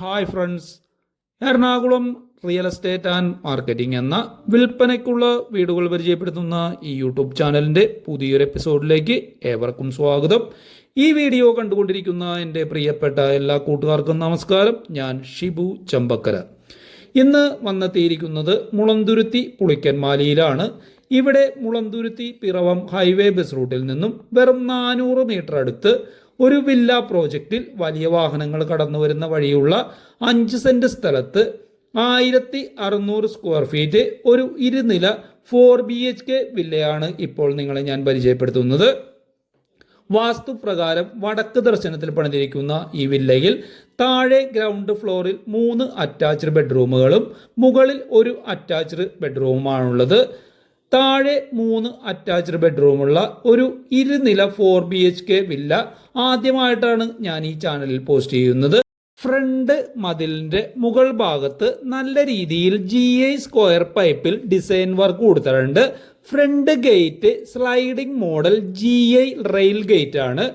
Hi friends Ernakulam real estate and marketing എന്ന വിൽപ്പനയ്ക്കുള്ള വീടുകൾ പരിചയപ്പെടുത്തുന്ന ഈ യൂട്യൂബ് ചാനലിന്റെ പുതിയൊരു എപ്പിസോഡിലേക്ക് ഏവർക്കും സ്വാഗതം. ഈ വീഡിയോ കണ്ടുകൊണ്ടിരിക്കുന്ന എന്റെ പ്രിയപ്പെട്ട എല്ലാ കൂട്ടുകാർക്കും നമസ്കാരം. ഞാൻ ഷിബു ചമ്പക്കര. ഇന്ന് വന്നെത്തിയിരിക്കുന്നത് മുളന്തുരുത്തി പുളിക്കൻമാലിയിലാണ് ഇവിടെ മുളന്തുരുത്തി പിറവം ഹൈവേ ബസ് റൂട്ടിൽ നിന്നും വെറും നാനൂറ് മീറ്റർ അടുത്ത് ഒരു വില്ല പ്രോജക്റ്റിൽ വലിയ വാഹനങ്ങൾ കടന്നു വരുന്ന വഴിയുള്ള അഞ്ച് സെന്റ് സ്ഥലത്ത് ആയിരത്തി അറുന്നൂറ് സ്ക്വയർ ഫീറ്റ് ഒരു ഇരുനില ഫോർ ബി എച്ച് കെ വില്ലയാണ് ഇപ്പോൾ നിങ്ങളെ ഞാൻ പരിചയപ്പെടുത്തുന്നത്. വാസ്തുപ്രകാരം വടക്ക് ദർശനത്തിൽ പണിതിരിക്കുന്ന ഈ വില്ലയിൽ താഴെ ഗ്രൗണ്ട് ഫ്ലോറിൽ മൂന്ന് അറ്റാച്ച്ഡ് ബെഡ്റൂമുകളും മുകളിൽ ഒരു അറ്റാച്ച്ഡ് ബെഡ്റൂമുമാണുള്ളത്. താഴെ മൂന്ന് അറ്റാച്ച്ഡ് ബെഡ്റൂമുള്ള ഒരു ഇരുനില four B H K villa ആദ്യമായിട്ടാണ് ഞാൻ ഈ ചാനലിൽ പോസ്റ്റ് ചെയ്യുന്നത്. ഫ്രണ്ട് മതിലിന്റെ മുകൾ ഭാഗത്ത് നല്ല രീതിയിൽ ജി ഐ സ്ക്വയർ പൈപ്പിൽ ഡിസൈൻ വർക്ക് കൊടുത്തിട്ടുണ്ട്. Front gate sliding model G I rail gate ആണ്.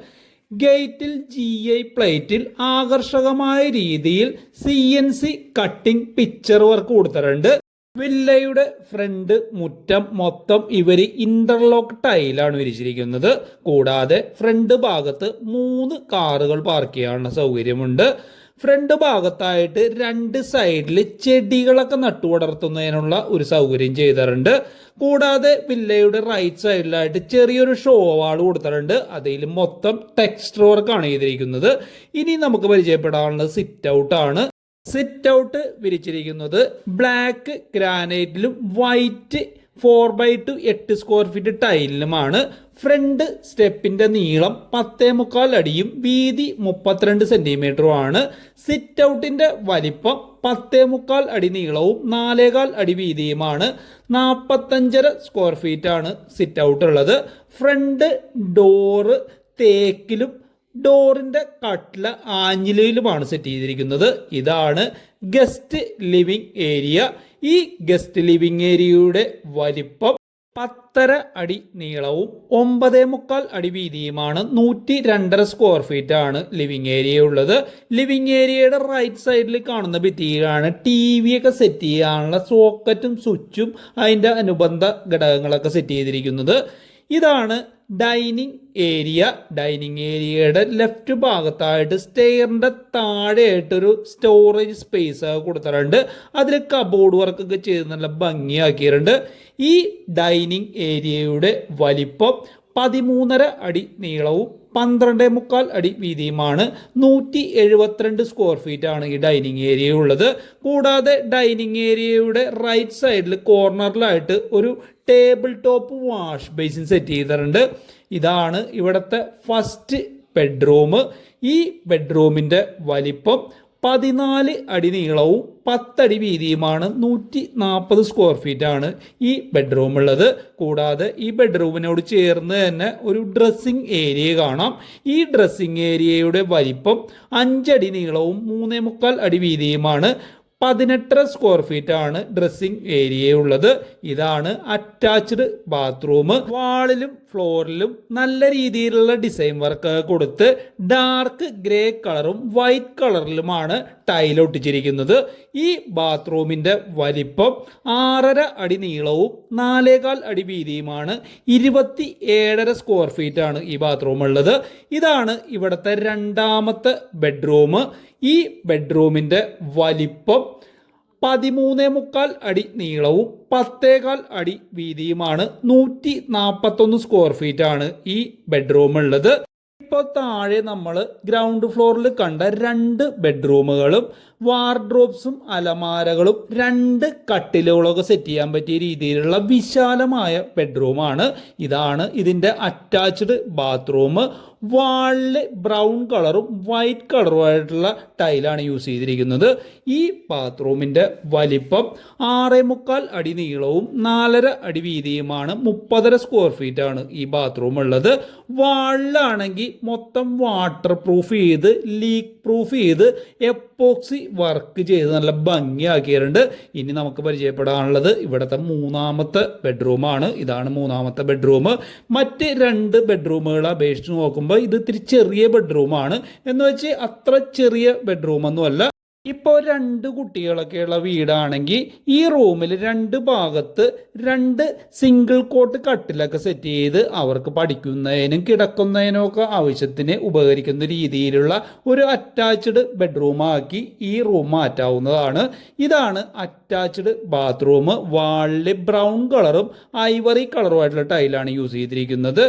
ഗേറ്റിൽ ജി ഐ പ്ലേറ്റിൽ ആകർഷകമായ രീതിയിൽ C N C cutting picture work കൊടുത്തിട്ടുണ്ട്. വില്ലയുടെ ഫ്രണ്ട് മുറ്റം മൊത്തം ഇവർ ഇന്റർലോക്ക് ടൈലാണ് വിരിച്ചിരിക്കുന്നത്. കൂടാതെ ഫ്രണ്ട് ഭാഗത്ത് മൂന്ന് കാറുകൾ പാർക്ക് ചെയ്യാനുള്ള സൗകര്യമുണ്ട്. ഫ്രണ്ട് ഭാഗത്തായിട്ട് രണ്ട് സൈഡിൽ ചെടികളൊക്കെ നട്ടു വളർത്തുന്നതിനുള്ള ഒരു സൗകര്യം ചെയ്തിട്ടുണ്ട്. കൂടാതെ വില്ലയുടെ റൈറ്റ് സൈഡിലായിട്ട് ചെറിയൊരു ഷോ വാൾ കൊടുത്തിട്ടുണ്ട്. അതിൽ മൊത്തം ടെക്സ്റ്റർ വർക്കാണ് ചെയ്തിരിക്കുന്നത്. ഇനി നമുക്ക് പരിചയപ്പെടാനുള്ളത് സിറ്റ് ഔട്ട് ആണ്. സിറ്റ് ഔട്ട് വിരിച്ചിരിക്കുന്നത് ബ്ലാക്ക് ഗ്രാനൈറ്റിലും വൈറ്റ് ഫോർ ബൈ ടു എട്ട് സ്ക്വയർ ഫീറ്റ് ടൈലിലുമാണ് ഫ്രണ്ട് സ്റ്റെപ്പിന്റെ നീളം പത്തേ മുക്കാൽ അടിയും വീതി മുപ്പത്തിരണ്ട് സെന്റിമീറ്ററും ആണ്. സിറ്റ് ഔട്ടിന്റെ വലിപ്പം പത്തേ മുക്കാൽ അടി നീളവും നാലേകാൽ അടി വീതിയുമാണ്. നാൽപ്പത്തഞ്ചര സ്ക്വയർ ഫീറ്റ് ആണ് സിറ്റ് ഔട്ട് ഉള്ളത്. ഫ്രണ്ട് ഡോറ് തേക്കിലും ഡോറിന്റെ കട്ടില ആഞ്ഞിലയിലുമാണ് സെറ്റ് ചെയ്തിരിക്കുന്നത്. ഇതാണ് ഗസ്റ്റ് ലിവിംഗ് ഏരിയ. ഈ ഗസ്റ്റ് ലിവിംഗ് ഏരിയയുടെ വലിപ്പം പത്തര അടി നീളവും ഒമ്പതേ മുക്കാൽ അടി വീതിയുമാണ്. നൂറ്റി രണ്ടര സ്ക്വയർ ഫീറ്റ് ആണ് ലിവിംഗ് ഏരിയ ഉള്ളത്. ലിവിംഗ് ഏരിയയുടെ റൈറ്റ് സൈഡിൽ കാണുന്ന ഭിത്തിയിലാണ് ടി വി ഒക്കെ സെറ്റ് ചെയ്യാനുള്ള സോക്കറ്റും സ്വിച്ചും അതിന്റെ അനുബന്ധ ഘടകങ്ങളൊക്കെ സെറ്റ് ചെയ്തിരിക്കുന്നത്. ഇതാണ് ഡൈനിങ് ഏരിയ. ഡൈനിങ് ഏരിയയുടെ ലെഫ്റ്റ് ഭാഗത്തായിട്ട് സ്റ്റെയറിന്റെ താഴെയായിട്ടൊരു സ്റ്റോറേജ് സ്പേസ് കൊടുത്തിട്ടുണ്ട്. അതിൽ കബോർഡ് വർക്കൊക്കെ ചെയ്ത് നല്ല ഭംഗിയാക്കിയിട്ടുണ്ട്. ഈ ഡൈനിങ് ഏരിയയുടെ വലിപ്പം പതിമൂന്നര അടി നീളവും പന്ത്രണ്ട് മുക്കാൽ അടി വീതിയുമാണ് നൂറ്റി എഴുപത്തിരണ്ട് സ്ക്വയർ ഫീറ്റ് ആണ് ഈ ഡൈനിങ് ഏരിയ ഉള്ളത്. കൂടാതെ ഡൈനിങ് ഏരിയയുടെ റൈറ്റ് സൈഡിൽ കോർണറിലായിട്ട് ഒരു table top wash basin set ചെയ്തിട്ടുണ്ട്. ഇതാണ് ഇവിടുത്തെ ഫസ്റ്റ് ബെഡ്റൂം ഈ ബെഡ്റൂമിന്റെ വലിപ്പം പതിനാല് അടി നീളവും പത്തടി വീതിയുമാണ് നൂറ്റി നാൽപ്പത് സ്ക്വയർ ഫീറ്റ് ആണ് ഈ ബെഡ്റൂം ഉള്ളത്. കൂടാതെ ഈ ബെഡ്റൂമിനോട് ചേർന്ന് തന്നെ ഒരു ഡ്രസ്സിംഗ് ഏരിയ കാണാം. ഈ ഡ്രസ്സിംഗ് ഏരിയയുടെ വലിപ്പം അഞ്ചടി നീളവും മൂന്നേ മുക്കാൽ അടി വീതിയുമാണ്. പതിനെട്ടര സ്ക്വയർ ഫീറ്റ് ആണ് ഡ്രസ്സിംഗ് ഏരിയ ഉള്ളത്. ഇതാണ് അറ്റാച്ച്ഡ് ബാത്റൂം വാളിലും ഫ്ലോറിലും നല്ല രീതിയിലുള്ള ഡിസൈൻ വർക്ക് കൊടുത്ത് ഡാർക്ക് ഗ്രേ കളറും വൈറ്റ് കളറിലുമാണ് ടൈൽ ഒട്ടിച്ചിരിക്കുന്നത്. ഈ ബാത്റൂമിന്റെ വലിപ്പം ആറര അടി നീളവും നാലേകാൽ അടി വീതിയുമാണ്. ഇരുപത്തി ഏഴര സ്ക്വയർ ഫീറ്റ് ആണ് ഈ ബാത്റൂം ഉള്ളത്. ഇതാണ് ഇവിടുത്തെ രണ്ടാമത്തെ ബെഡ്റൂം ഈ ബെഡ്റൂമിന്റെ വലിപ്പം പതിമൂന്നേ മുക്കാൽ അടി നീളവും പത്തേകാൽ അടി വീതിയുമാണ് നൂറ്റി നാൽപ്പത്തൊന്ന് സ്ക്വയർ ഫീറ്റ് ആണ് ഈ ബെഡ്റൂം ഉള്ളത്. ഇപ്പോൾ താഴെ നമ്മൾ ഗ്രൗണ്ട് ഫ്ലോറിൽ കണ്ട രണ്ട് ബെഡ്റൂമുകളും വാർഡ്രോബ്സും അലമാരകളും രണ്ട് കട്ടിലുകളൊക്കെ സെറ്റ് ചെയ്യാൻ പറ്റിയ രീതിയിലുള്ള വിശാലമായ ബെഡ്റൂമാണ്. ഇതാണ് ഇതിന്റെ അറ്റാച്ച്ഡ് ബാത്റൂം വാളിൽ ബ്രൗൺ കളറും വൈറ്റ് കളറുമായിട്ടുള്ള ടൈലാണ് യൂസ് ചെയ്തിരിക്കുന്നത്. ഈ ബാത്റൂമിന്റെ വലിപ്പം ആറേ മുക്കാൽ അടി നീളവും നാലര അടി വീതിയുമാണ്. മുപ്പതര സ്ക്വയർ ഫീറ്റ് ആണ് ഈ ബാത്റൂം ഉള്ളത്. വാളിലാണെങ്കിൽ മൊത്തം വാട്ടർ പ്രൂഫ് ചെയ്ത് ലീക്ക് പ്രൂഫ് ചെയ്ത് എപ്പോക്സി വർക്ക് ചെയ്ത് നല്ല ഭംഗിയാക്കിയിട്ടുണ്ട്. ഇനി നമുക്ക് പരിചയപ്പെടാനുള്ളത് ഇവിടുത്തെ മൂന്നാമത്തെ ബെഡ്റൂമാണ് ഇതാണ് മൂന്നാമത്തെ ബെഡ്റൂം മറ്റ് രണ്ട് ബെഡ്റൂമുകളെ അപേക്ഷിച്ച് നോക്കുമ്പോൾ ഇത് ഇത്തിരി ചെറിയ ബെഡ്റൂമാണ് എന്ന് വെച്ച് അത്ര ചെറിയ ബെഡ്റൂമൊന്നുമല്ല ഇപ്പോൾ രണ്ട് കുട്ടികളൊക്കെയുള്ള വീടാണെങ്കിൽ ഈ റൂമിൽ രണ്ട് ഭാഗത്ത് രണ്ട് സിംഗിൾ കോട്ട് കട്ടിലൊക്കെ സെറ്റ് ചെയ്ത് അവർക്ക് പഠിക്കുന്നതിനും കിടക്കുന്നതിനും ഒക്കെ ആവശ്യത്തിന് ഉപകരിക്കുന്ന രീതിയിലുള്ള ഒരു അറ്റാച്ച്ഡ് ബെഡ്റൂം ആക്കി ഈ റൂം മാറ്റാവുന്നതാണ്. ഇതാണ് അറ്റാച്ച്ഡ് ബാത്റൂം വാളിൽ ബ്രൗൺ കളറും ഐവറി കളറുമായിട്ടുള്ള ടൈലാണ് യൂസ് ചെയ്തിരിക്കുന്നത്.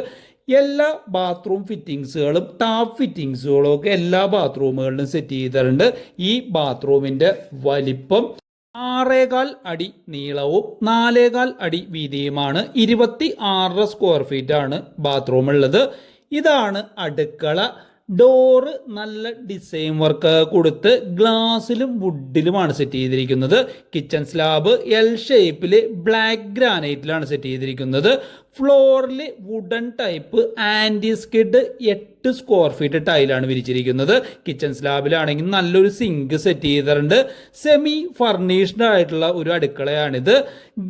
എല്ലാ ബാത്റൂം ഫിറ്റിങ്സുകളും ടാപ്പ് ഫിറ്റിങ്സുകളും ഒക്കെ എല്ലാ ബാത്റൂമുകളിലും സെറ്റ് ചെയ്തിട്ടുണ്ട്. ഈ ബാത്റൂമിന്റെ വലിപ്പം ആറേകാൽ അടി നീളവും നാലേകാൽ അടി വീതിയുമാണ്. ഇരുപത്തി ആറര സ്ക്വയർ ഫീറ്റ് ആണ് ബാത്റൂം ഉള്ളത്. ഇതാണ് അടുക്കള. ഡോറ് നല്ല ഡിസൈൻ വർക്ക് കൊടുത്ത് ഗ്ലാസ്സിലും വുഡിലുമാണ് സെറ്റ് ചെയ്തിരിക്കുന്നത്. കിച്ചൺ സ്ലാബ് എൽ ഷേപ്പിൽ ബ്ലാക്ക് ഗ്രാനൈറ്റിലാണ് സെറ്റ് ചെയ്തിരിക്കുന്നത്. ഫ്ലോറിൽ വുഡൻ ടൈപ്പ് ആന്റി സ്കിഡ് എട്ട് സ്ക്വയർ ഫീറ്റ് ടൈലാണ് വിരിച്ചിരിക്കുന്നത്. കിച്ചൺ സ്ലാബിലാണെങ്കിൽ നല്ലൊരു സിങ്ക് സെറ്റ് ചെയ്തിട്ടുണ്ട്. സെമി ഫർണിഷ്ഡ് ആയിട്ടുള്ള ഒരു അടുക്കളയാണിത്.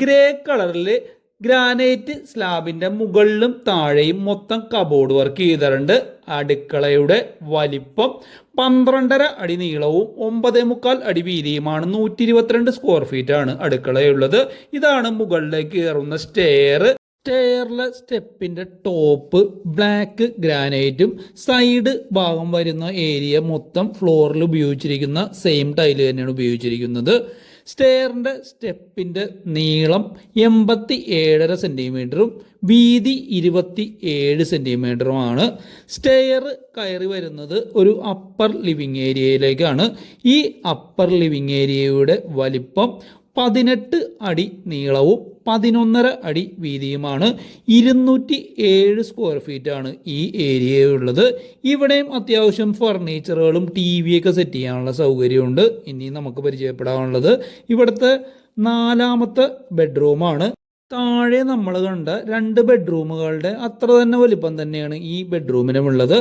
ഗ്രേ കളറിൽ ഗ്രാനൈറ്റ് സ്ലാബിന്റെ മുകളിലും താഴെയും മൊത്തം കബോർഡ് വർക്ക് ചെയ്തിട്ടുണ്ട്. അടുക്കളയുടെ വലിപ്പം പന്ത്രണ്ടര അടി നീളവും ഒമ്പതേ മുക്കാൽ അടി വീതിയുമാണ് നൂറ്റി ഇരുപത്തിരണ്ട് സ്ക്വയർ ഫീറ്റ് ആണ് അടുക്കളയുള്ളത്. ഇതാണ് മുകളിലേക്ക് കയറുന്ന സ്റ്റെയർ സ്റ്റെയറിലെ സ്റ്റെപ്പിന്റെ ടോപ്പ് ബ്ലാക്ക് ഗ്രാനൈറ്റും സൈഡ് ഭാഗം വരുന്ന ഏരിയ മൊത്തം ഫ്ലോറിൽ ഉപയോഗിച്ചിരിക്കുന്ന സെയിം ടൈൽ തന്നെയാണ് ഉപയോഗിച്ചിരിക്കുന്നത്. സ്റ്റെയറിന്റെ സ്റ്റെപ്പിന്റെ നീളം എൺപത്തി ഏഴര സെന്റിമീറ്ററും വീതി ഇരുപത്തി ഏഴ് സെന്റിമീറ്ററുമാണ് സ്റ്റെയർ കയറി വരുന്നത് ഒരു അപ്പർ ലിവിങ് ഏരിയയിലേക്കാണ് ഈ അപ്പർ ലിവിങ് ഏരിയയുടെ വലിപ്പം പതിനെട്ട് അടി നീളവും പതിനൊന്നര അടി വീതിയുമാണ്. ഇരുന്നൂറ്റി ഏഴ് സ്ക്വയർ ഫീറ്റ് ആണ് ഈ ഏരിയയുള്ളത് ഇവിടെയും അത്യാവശ്യം ഫർണിച്ചറുകളും ടി വിയൊക്കെ സെറ്റ് ചെയ്യാനുള്ള സൗകര്യമുണ്ട്. ഇനി നമുക്ക് പരിചയപ്പെടാനുള്ളത് ഇവിടുത്തെ നാലാമത്തെ ബെഡ്റൂമാണ് താഴെ നമ്മൾ കണ്ട രണ്ട് ബെഡ്റൂമുകളുടെ അത്ര തന്നെ വലിപ്പം തന്നെയാണ് ഈ ബെഡ്റൂമിനും ഉള്ളത്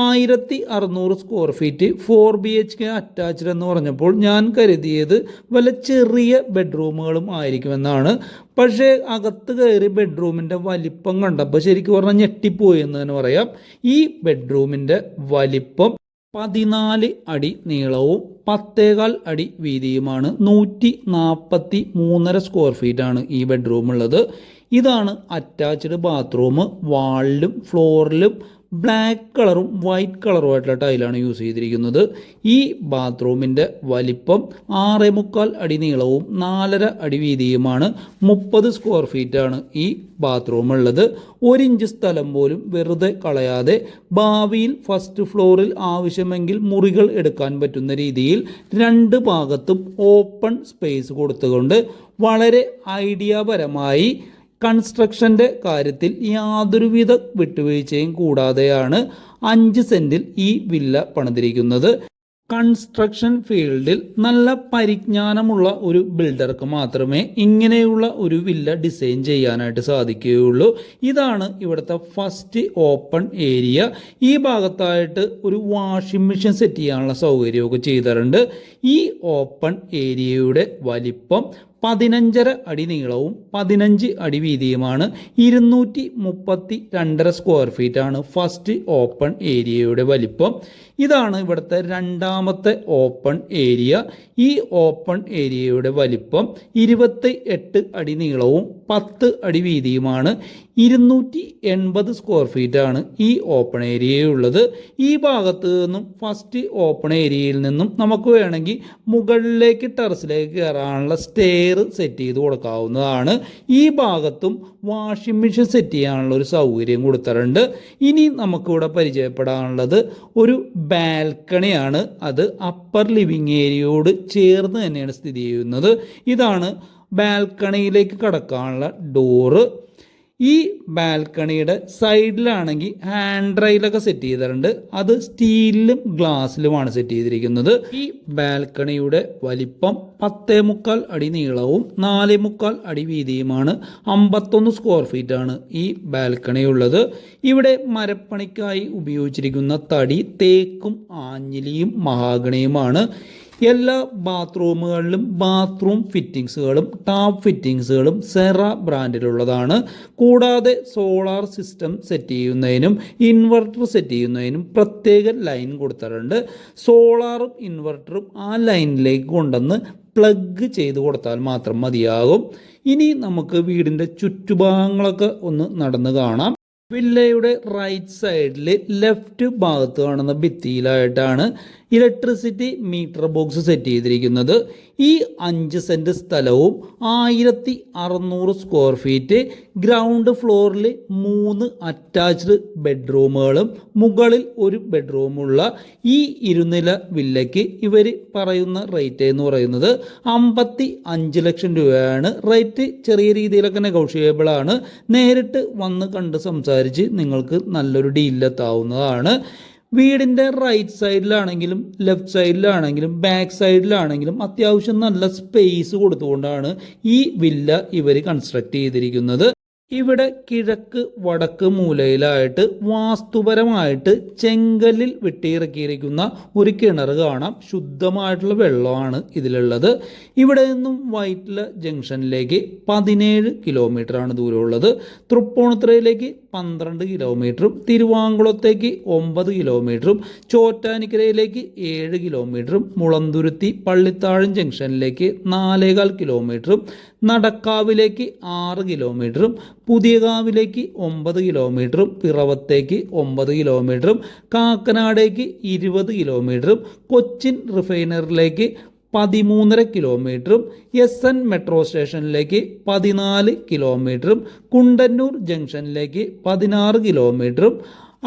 ആയിരത്തി അറുന്നൂറ് square feet four B H K attached എന്ന് പറഞ്ഞപ്പോൾ ഞാൻ കരുതിയത് വല്ല ചെറിയ ബെഡ്റൂമുകളും ആയിരിക്കുമെന്നാണ്. പക്ഷേ അകത്ത് കയറി ബെഡ്റൂമിന്റെ വലിപ്പം കണ്ടപ്പോൾ ശരിക്കും പറഞ്ഞാൽ ഞെട്ടിപ്പോയി എന്ന് തന്നെ പറയാം. ഈ ബെഡ്റൂമിന്റെ വലിപ്പം പതിനാല് അടി നീളവും പത്തേകാൽ അടി വീതിയുമാണ് നൂറ്റി നാൽപ്പത്തി മൂന്നര സ്ക്വയർ ഫീറ്റ് ആണ് ഈ ബെഡ്റൂം ഉള്ളത്. ഇതാണ് അറ്റാച്ച്ഡ് ബാത്റൂം വാളിലും ഫ്ലോറിലും ബ്ലാക്ക് കളറും വൈറ്റ് കളറും ആയിട്ടുള്ള ടൈലാണ് യൂസ് ചെയ്തിരിക്കുന്നത്. ഈ ബാത്റൂമിന്റെ വലിപ്പം ആറ് മുക്കാൽ അടി നീളവും നാലര അടി വീതിയുമാണ്. മുപ്പത് സ്ക്വയർ ഫീറ്റാണ് ഈ ബാത്റൂം ഉള്ളത്. ഒരിഞ്ച് സ്ഥലം പോലും വെറുതെ കളയാതെ ഭാവിയിൽ ഫസ്റ്റ് ഫ്ലോറിൽ ആവശ്യമെങ്കിൽ മുറികൾ എടുക്കാൻ പറ്റുന്ന രീതിയിൽ രണ്ട് ഭാഗത്തും ഓപ്പൺ സ്പേസ് കൊടുത്തുകൊണ്ട് വളരെ ഐഡിയാപരമായി കൺസ്ട്രക്ഷന്റെ കാര്യത്തിൽ യാതൊരുവിധ വിട്ടുവീഴ്ചയും കൂടാതെയാണ് അഞ്ച് സെന്റിൽ ഈ വില്ല പണിതിരിക്കുന്നത്. കൺസ്ട്രക്ഷൻ ഫീൽഡിൽ നല്ല പരിജ്ഞാനമുള്ള ഒരു ബിൽഡർക്ക് മാത്രമേ ഇങ്ങനെയുള്ള ഒരു വില്ല ഡിസൈൻ ചെയ്യാനായിട്ട് സാധിക്കുകയുള്ളൂ. ഇതാണ് ഇവിടുത്തെ ഫസ്റ്റ് ഓപ്പൺ ഏരിയ ഈ ഭാഗത്തായിട്ട് ഒരു വാഷിംഗ് മെഷീൻ സെറ്റ് ചെയ്യാനുള്ള സൗകര്യമൊക്കെ ചെയ്തിട്ടുണ്ട്. ഈ ഓപ്പൺ ഏരിയയുടെ വലിപ്പം പതിനഞ്ചര അടി നീളവും പതിനഞ്ച് അടി വീതിയുമാണ് ഇരുന്നൂറ്റി മുപ്പത്തി രണ്ടര സ്ക്വയർ ഫീറ്റ് ആണ് ഫസ്റ്റ് ഓപ്പൺ ഏരിയയുടെ വലിപ്പം. ഇതാണ് ഇവിടുത്തെ രണ്ടാമത്തെ ഓപ്പൺ ഏരിയ ഈ ഓപ്പൺ ഏരിയയുടെ വലിപ്പം ഇരുപത്തി എട്ട് അടി നീളവും പത്ത് അടി വീതിയുമാണ്. ഇരുന്നൂറ്റി എൺപത് സ്ക്വയർ ഫീറ്റ് ആണ് ഈ ഓപ്പൺ ഏരിയയുള്ളത് ഈ ഭാഗത്ത് നിന്നും ഫസ്റ്റ് ഓപ്പൺ ഏരിയയിൽ നിന്നും നമുക്ക് വേണമെങ്കിൽ മുകളിലേക്ക് ടെറസിലേക്ക് കയറാനുള്ള സ്റ്റെയർ സെറ്റ് ചെയ്ത് കൊടുക്കാവുന്നതാണ്. ഈ ഭാഗത്തും വാഷിംഗ് മെഷീൻ സെറ്റ് ചെയ്യാനുള്ള ഒരു സൗകര്യം കൊടുത്തിട്ടുണ്ട്. ഇനി നമുക്കിവിടെ പരിചയപ്പെടാനുള്ളത് ഒരു ബാൽക്കണിയാണ് അത് അപ്പർ ലിവിങ് ഏരിയയോട് ചേർന്ന് തന്നെയാണ് സ്ഥിതി ചെയ്യുന്നത്. ഇതാണ് ബാൽക്കണിയിലേക്ക് കടക്കാനുള്ള ഡോറ് ഈ ബാൽക്കണിയുടെ സൈഡിലാണെങ്കിൽ ഹാൻഡ് റൈലൊക്കെ സെറ്റ് ചെയ്തിട്ടുണ്ട്. അത് സ്റ്റീലിലും ഗ്ലാസ്സിലുമാണ് സെറ്റ് ചെയ്തിരിക്കുന്നത്. ഈ ബാൽക്കണിയുടെ വലിപ്പം പത്തേ മുക്കാൽ അടി നീളവും നാലേ മുക്കാൽ അടി വീതിയുമാണ്. അമ്പത്തൊന്ന് സ്ക്വയർ ഫീറ്റ് ആണ് ഈ ബാൽക്കണി ഉള്ളത് ഇവിടെ മരപ്പണിക്കായി ഉപയോഗിച്ചിരിക്കുന്ന തടി തേക്കും ആഞ്ഞിലിയും മഹാഗണിയുമാണ്. എല്ലാ ബാത്റൂമുകളിലും ബാത്റൂം ഫിറ്റിംഗ്സുകളും ടാപ്പ് ഫിറ്റിംഗ്സുകളും സെറ ബ്രാൻഡിലുള്ളതാണ്. കൂടാതെ സോളാർ സിസ്റ്റം സെറ്റ് ചെയ്യുന്നതിനും ഇൻവെർട്ടർ സെറ്റ് ചെയ്യുന്നതിനും പ്രത്യേക ലൈൻ കൊടുത്തിട്ടുണ്ട്. സോളാറും ഇൻവെർട്ടറും ആ ലൈനിലേക്ക് കൊണ്ടുവന്ന് പ്ലഗ് ചെയ്ത് കൊടുത്താൽ മാത്രം മതിയാകും. ഇനി നമുക്ക് വീടിന്റെ ചുറ്റുഭാഗങ്ങളൊക്കെ ഒന്ന് നടന്ന് കാണാം. വില്ലയുടെ റൈറ്റ് സൈഡിൽ ലെഫ്റ്റ് ഭാഗത്ത് കാണുന്ന ഭിത്തിയിലായിട്ടാണ് ഇലക്ട്രിസിറ്റി മീറ്റർ ബോക്സ് സെറ്റ് ചെയ്തിരിക്കുന്നത് ഈ അഞ്ച് സെന്റ് സ്ഥലവും ആയിരത്തി അറുന്നൂറ് സ്ക്വയർ ഫീറ്റ് ഗ്രൗണ്ട് ഫ്ലോറിൽ മൂന്ന് അറ്റാച്ച്ഡ് ബെഡ്റൂമുകളും മുകളിൽ ഒരു ബെഡ്റൂമുള്ള ഈ ഇരുനില വില്ലയ്ക്ക് ഇവർ പറയുന്ന റേറ്റ് എന്ന് പറയുന്നത് അമ്പത്തി അഞ്ച് ലക്ഷം രൂപയാണ്. റേറ്റ് ചെറിയ രീതിയിലൊക്കെ നെഗോഷിയബിൾ ആണ്. നേരിട്ട് വന്ന് കണ്ട് സംസാരിച്ച് നിങ്ങൾക്ക് നല്ലൊരു ഡീലെത്താവുന്നതാണ് വീടിന്റെ റൈറ്റ് സൈഡിലാണെങ്കിലും ലെഫ്റ്റ് സൈഡിലാണെങ്കിലും ബാക്ക് സൈഡിലാണെങ്കിലും അത്യാവശ്യം നല്ല സ്പേസ് കൊടുത്തുകൊണ്ടാണ് ഈ വില്ല ഇവർ കൺസ്ട്രക്ട് ചെയ്തിരിക്കുന്നത്. ഇവിടെ കിഴക്ക് വടക്ക് മൂലയിലായിട്ട് വാസ്തുപരമായിട്ട് ചെങ്കല്ലിൽ വെട്ടിയിറക്കിയിരിക്കുന്ന ഒരു കിണർ കാണാം. ശുദ്ധമായിട്ടുള്ള വെള്ളമാണ് ഇതിലുള്ളത്. ഇവിടെ നിന്നും വൈറ്റില ജംഗ്ഷനിലേക്ക് പതിനേഴ് കിലോമീറ്ററാണ് ദൂരമുള്ളത്. തൃപ്പൂണിത്തുറയിലേക്ക് പന്ത്രണ്ട് കിലോമീറ്ററും തിരുവാങ്കുളത്തേക്ക് ഒമ്പത് കിലോമീറ്ററും ചോറ്റാനിക്കരയിലേക്ക് ഏഴ് കിലോമീറ്ററും മുളന്തുരുത്തി പള്ളിത്താഴം ജംഗ്ഷനിലേക്ക് നാലേകാൽ കിലോമീറ്ററും നടക്കാവിലേക്ക് ആറ് കിലോമീറ്ററും പുതിയകാവിലേക്ക് ഒമ്പത് കിലോമീറ്ററും പിറവത്തേക്ക് ഒമ്പത് കിലോമീറ്ററും കാക്കനാടേക്ക് ഇരുപത് കിലോമീറ്ററും കൊച്ചിൻ റിഫൈനറിലേക്ക് പതിമൂന്നര കിലോമീറ്ററും എസ് എൻ മെട്രോ സ്റ്റേഷനിലേക്ക് പതിനാല് കിലോമീറ്ററും കുണ്ടന്നൂർ ജംഗ്ഷനിലേക്ക് പതിനാറ് കിലോമീറ്ററും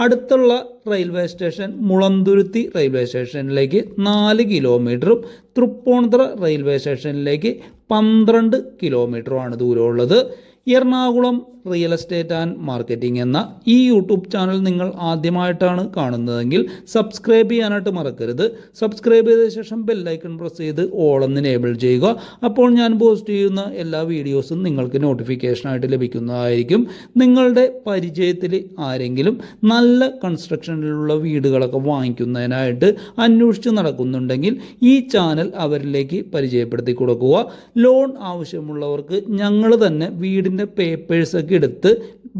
അടുത്തുള്ള റെയിൽവേ സ്റ്റേഷൻ മുളന്തുരുത്തി റെയിൽവേ സ്റ്റേഷനിലേക്ക് നാല് കിലോമീറ്ററും തൃപ്പൂണിത്തുറ റെയിൽവേ സ്റ്റേഷനിലേക്ക് പന്ത്രണ്ട് കിലോമീറ്ററുമാണ് ദൂരമുള്ളത്. Ernakulam real estate and marketing എന്ന ഈ യൂട്യൂബ് ചാനൽ നിങ്ങൾ ആദ്യമായിട്ടാണ് കാണുന്നതെങ്കിൽ സബ്സ്ക്രൈബ് ചെയ്യാനായിട്ട് മറക്കരുത്. സബ്സ്ക്രൈബ് ചെയ്ത ശേഷം ബെല്ലൈക്കൺ പ്രസ് ചെയ്ത് ഓളെന്ന് എനേബിൾ ചെയ്യുക. അപ്പോൾ ഞാൻ പോസ്റ്റ് ചെയ്യുന്ന എല്ലാ വീഡിയോസും നിങ്ങൾക്ക് നോട്ടിഫിക്കേഷനായിട്ട് ലഭിക്കുന്നതായിരിക്കും. നിങ്ങളുടെ പരിചയത്തിൽ ആരെങ്കിലും നല്ല കൺസ്ട്രക്ഷനിലുള്ള വീടുകളൊക്കെ വാങ്ങിക്കുന്നതിനായിട്ട് അന്വേഷിച്ച് നടക്കുന്നുണ്ടെങ്കിൽ ഈ ചാനൽ അവരിലേക്ക് പരിചയപ്പെടുത്തി കൊടുക്കുക. ലോൺ ആവശ്യമുള്ളവർക്ക് ഞങ്ങൾ തന്നെ വീടിന്റെ പേപ്പേഴ്സൊക്കെ എടുത്ത്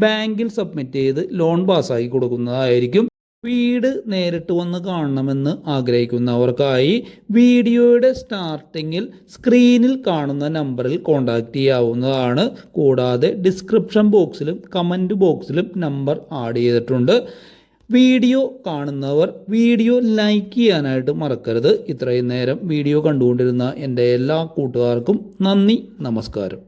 ബാങ്കിൽ സബ്മിറ്റ് ചെയ്ത് ലോൺ പാസ്സാക്കി കൊടുക്കുന്നതായിരിക്കും. വീട് നേരിട്ട് വന്ന് കാണണമെന്ന് ആഗ്രഹിക്കുന്നവർക്കായി വീഡിയോയുടെ സ്റ്റാർട്ടിങ്ങിൽ സ്ക്രീനിൽ കാണുന്ന നമ്പറിൽ കോൺടാക്റ്റ് ചെയ്യാവുന്നതാണ്. കൂടാതെ ഡിസ്ക്രിപ്ഷൻ ബോക്സിലും കമന്റ് ബോക്സിലും നമ്പർ ആഡ് ചെയ്തിട്ടുണ്ട്. വീഡിയോ കാണുന്നവർ വീഡിയോ ലൈക്ക് ചെയ്യാനായിട്ട് മറക്കരുത്. ഇത്രയും നേരം വീഡിയോ കണ്ടുകൊണ്ടിരുന്ന എന്റെ എല്ലാ കൂട്ടുകാർക്കും നന്ദി നമസ്കാരം.